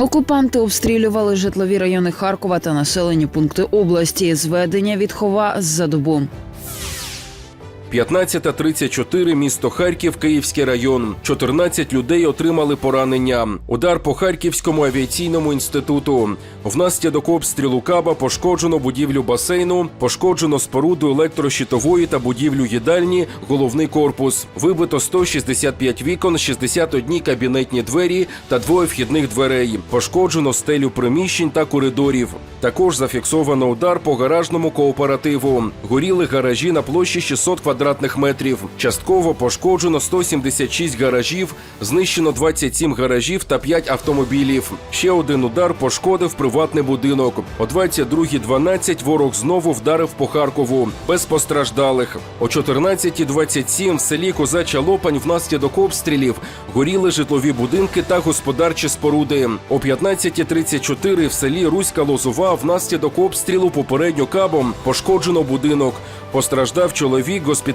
Окупанти обстрілювали житлові райони Харкова та населені пункти області. Зведення відхова за добу. 15.34, місто Харків, Київський район. 14 людей отримали поранення. Удар по Харківському авіаційному інституту. Внаслідок обстрілу каба пошкоджено будівлю басейну, пошкоджено споруду електрощитової та будівлю їдальні, головний корпус. Вибито 165 вікон, 61 кабінетні двері та двоє вхідних дверей. Пошкоджено стелю приміщень та коридорів. Також зафіксовано удар по гаражному кооперативу. Горіли гаражі на площі 600 квадратних метрів. Частково пошкоджено 176 гаражів, знищено 27 гаражів та 5 автомобілів. Ще один удар пошкодив приватний будинок. О 22.12 ворог знову вдарив по Харкову без постраждалих. О 14.27 в селі Козача Лопань внаслідок обстрілів горіли житлові будинки та господарчі споруди. О 15.34 в селі Руська Лозова внаслідок обстрілу попередньо кабом пошкоджено будинок. Постраждав чоловік, госпіталізований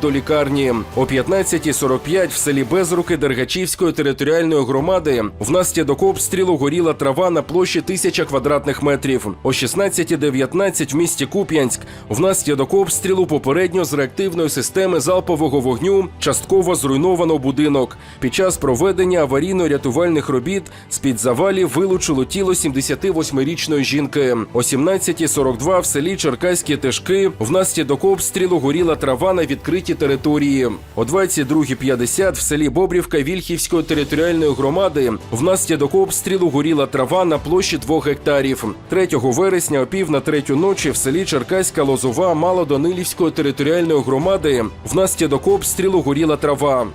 до лікарні. О 15.45 в селі Безруки Дергачівської територіальної громади внаслідок обстрілу горіла трава на площі тисяча квадратних метрів. О 16.19 в місті Куп'янськ внаслідок обстрілу попередньо з реактивної системи залпового вогню частково зруйновано будинок. Під час проведення аварійно-рятувальних робіт з-під завалів вилучило тіло 78-річної жінки. О 17.42 в селі Черкаські Тишки внаслідок обстрілу горіла трава на відкритій території. О 22.50 в селі Бобрівка Вільхівської територіальної громади внаслідок обстрілу горіла трава на площі 2 гектарів. 3 вересня о пів на третю ночі в селі Черкаська Лозова Малодонилівської територіальної громади внаслідок обстрілу горіла трава.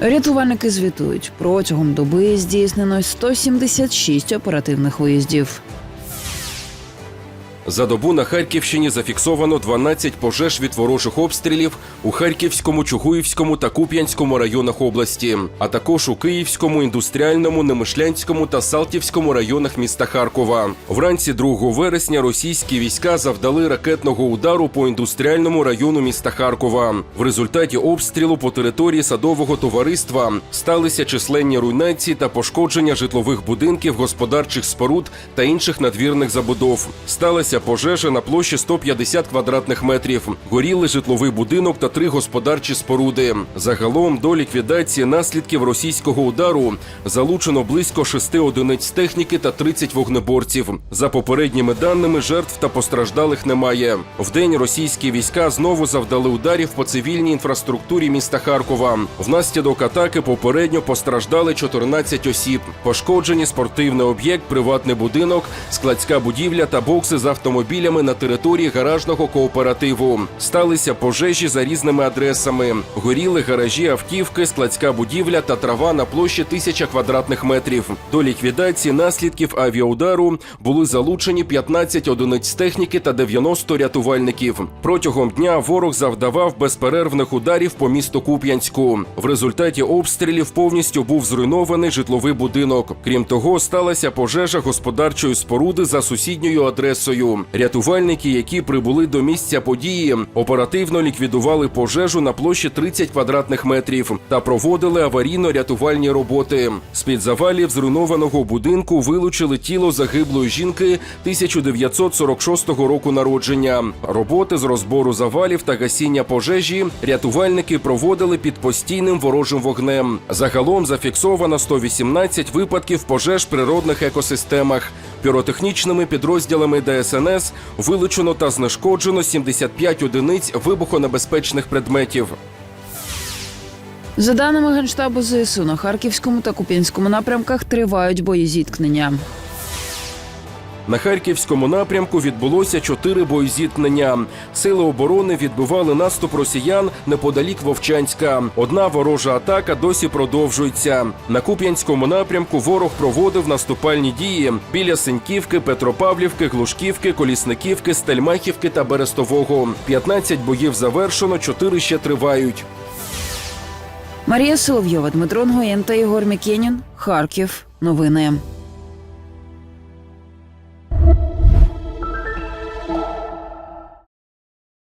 Рятувальники звітують, протягом доби здійснено 176 оперативних виїздів. За добу на Харківщині зафіксовано 12 пожеж від ворожих обстрілів у Харківському, Чугуївському та Куп'янському районах області, а також у Київському, індустріальному, Немишлянському та Салтівському районах міста Харкова. Вранці 2 вересня російські війська завдали ракетного удару по індустріальному району міста Харкова. В результаті обстрілу по території садового товариства сталися численні руйнації та пошкодження житлових будинків, господарчих споруд та інших надвірних забудов. Сталася пожежа на площі 150 квадратних метрів. Горіли житловий будинок та три господарчі споруди. Загалом до ліквідації наслідків російського удару залучено близько шести одиниць техніки та 30 вогнеборців. За попередніми даними, жертв та постраждалих немає. Вдень російські війська знову завдали ударів по цивільній інфраструктурі міста Харкова. Внаслідок атаки попередньо постраждали 14 осіб. Пошкоджені спортивний об'єкт, приватний будинок, складська будівля та бокси з автомобілями на території гаражного кооперативу. Сталися пожежі за різними адресами. Горіли гаражі, автівки, складська будівля та трава на площі тисяча квадратних метрів. До ліквідації наслідків авіаудару були залучені 15 одиниць техніки та 90 рятувальників. Протягом дня ворог завдавав безперервних ударів по місту Куп'янську. В результаті обстрілів повністю був зруйнований житловий будинок. Крім того, сталася пожежа господарчої споруди за сусідньою адресою. Рятувальники, які прибули до місця події, оперативно ліквідували пожежу на площі 30 квадратних метрів та проводили аварійно-рятувальні роботи. З-під завалів зруйнованого будинку вилучили тіло загиблої жінки 1946 року народження. Роботи з розбору завалів та гасіння пожежі рятувальники проводили під постійним ворожим вогнем. Загалом зафіксовано 118 випадків пожеж в природних екосистемах. Піротехнічними підрозділами ДСНС вилучено та знешкоджено 75 одиниць вибухонебезпечних предметів. За даними Генштабу ЗСУ, на Харківському та Куп'янському напрямках тривають бої зіткнення. На харківському напрямку відбулося чотири боєзіткнення. Сили оборони відбивали наступ росіян неподалік Вовчанська. Одна ворожа атака досі продовжується. На Куп'янському напрямку ворог проводив наступальні дії біля Синьківки, Петропавлівки, Глушківки, Колісниківки, Стельмахівки та Берестового. 15 боїв завершено, 4 ще тривають. Марія Соловйова, Дмитро Нгоєн та Ігор Мікенін. Харків. Новини.